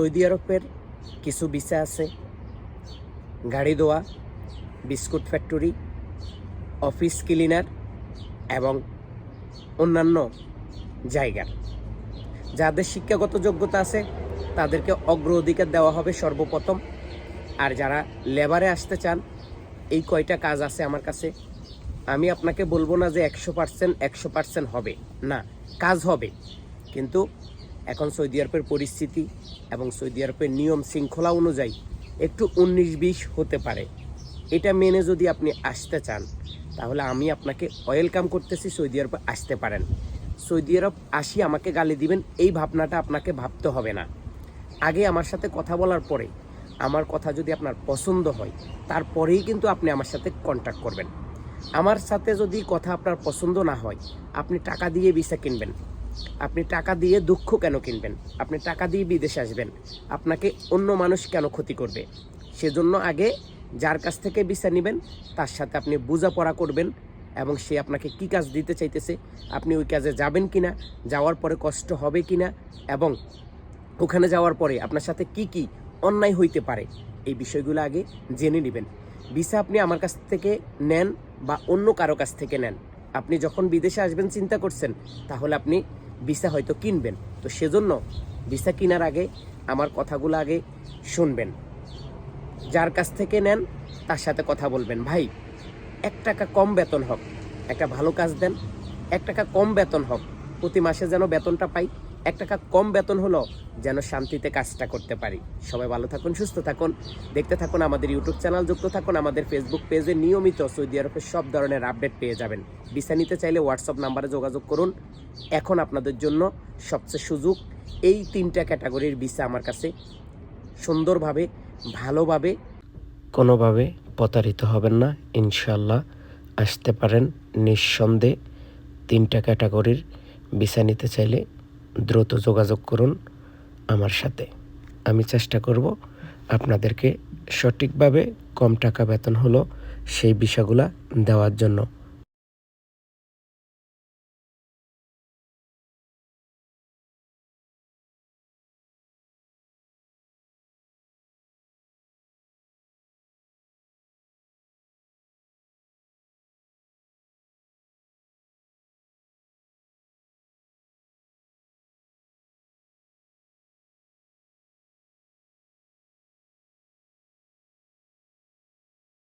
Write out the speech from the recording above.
Saudi আরবের কিছু visa আছে। গাড়ি দোয়া বিস্কুট ফ্যাক্টরি, অফিস ক্লিনার এবং অন্যান্য জায়গার যাদের শিক্ষাগত যোগ্যতা আছে, তাদেরকে অগ্রাধিকার দেওয়া হবে সর্বপ্রথম। আর যারা লেবারে আসতে চান, এই কয়টা কাজ আছে আমার কাছে। আমি আপনাকে বলব না যে একশো পার্সেন্ট একশো পার্সেন্ট হবে। না, কাজ হবে। কিন্তু এখন সৌদি আরবের পরিস্থিতি এবং সৌদি আরবের নিয়ম শৃঙ্খলা অনুযায়ী একটু উনিশ বিশ হতে পারে। এটা মেনে যদি আপনি আসতে চান, তাহলে আমি আপনাকে ওয়েলকাম করতেছি সৌদি আরবে আসতে পারেন। সৌদি আরব আসি, আমাকে গালি দিবেন, এই ভাবনাটা আপনাকে ভাবতে হবে না। আগে আমার সাথে কথা বলার পরে, আমার কথা যদি আপনার পছন্দ হয়, তারপরেই কিন্তু আপনি আমার সাথে কন্ট্যাক্ট করবেন। আমার সাথে যদি কথা আপনার পছন্দ না হয়, আপনি টাকা দিয়ে ভিসা কিনবেন। আপনি টাকা দিয়ে দুঃখ কেন কিনবেন? আপনি টাকা দিয়ে বিদেশে আসবেন। আপনাকে অন্য মানুষ কেন ক্ষতি করবে? সেজন্য আগে যার কাছ থেকে ভিসা নেবেন, তার সাথে আপনি বোঝাপড়া করবেন এবং সে আপনাকে কি কাজ দিতে চাইতেছে, আপনি ওই কাজে যাবেন কিনা, যাওয়ার পরে কষ্ট হবে কিনা এবং ওখানে যাওয়ার পরে আপনার সাথে কি কি অন্যায় হইতে পারে, এই বিষয়গুলো আগে জেনে নেবেন। ভিসা আপনি আমার কাছ থেকে নেন বা অন্য কারও কাছ থেকে নেন। আপনি যখন বিদেশে আসবেন, চিন্তা করছেন, তাহলে আপনি ভিসা হয়তো কিনবেন। তো সেজন্য ভিসা কেনার আগে আমার কথাগুলো আগে শুনবেন। যার কাছ থেকে নেন, তার সাথে কথা বলবেন। ভাই, এক টাকা কম বেতন হোক, একটা ভালো কাজ দেন, এক টাকা কম বেতন হোক, প্রতি মাসে যেন বেতনটা পাই। এক টাকা কম বেতন হলো যেন শান্তিতে কাজটা করতে পারি। সবাই ভালো থাকুন, সুস্থ থাকুন। দেখতে থাকুন আমাদের ইউটিউব চ্যানেল যুক্ত থাকুন আমাদের ফেসবুক পেজে নিয়মিত সৌদি আরবের সব ধরনের আপডেট পেয়ে যাবেন। ভিসা নিতে চাইলে হোয়াটসঅ্যাপ নাম্বারে যোগাযোগ করুন। এখন আপনাদের জন্য সবচেয়ে সুযোগ এই তিনটা ক্যাটাগরির ভিসা আমার কাছে সুন্দরভাবে, ভালোভাবে, কোনোভাবে প্রতারিত হবেন না। ইনশাল্লাহ আসতে পারেন নিঃসন্দেহে। তিনটা ক্যাটাগরির ভিসা নিতে চাইলে দ্রুত যোগাযোগ করুন আমার সাথে। আমি চেষ্টা করব আপনাদেরকে সঠিকভাবে কম টাকা বেতন হলো সেই বিষয়গুলো দেওয়ার জন্য।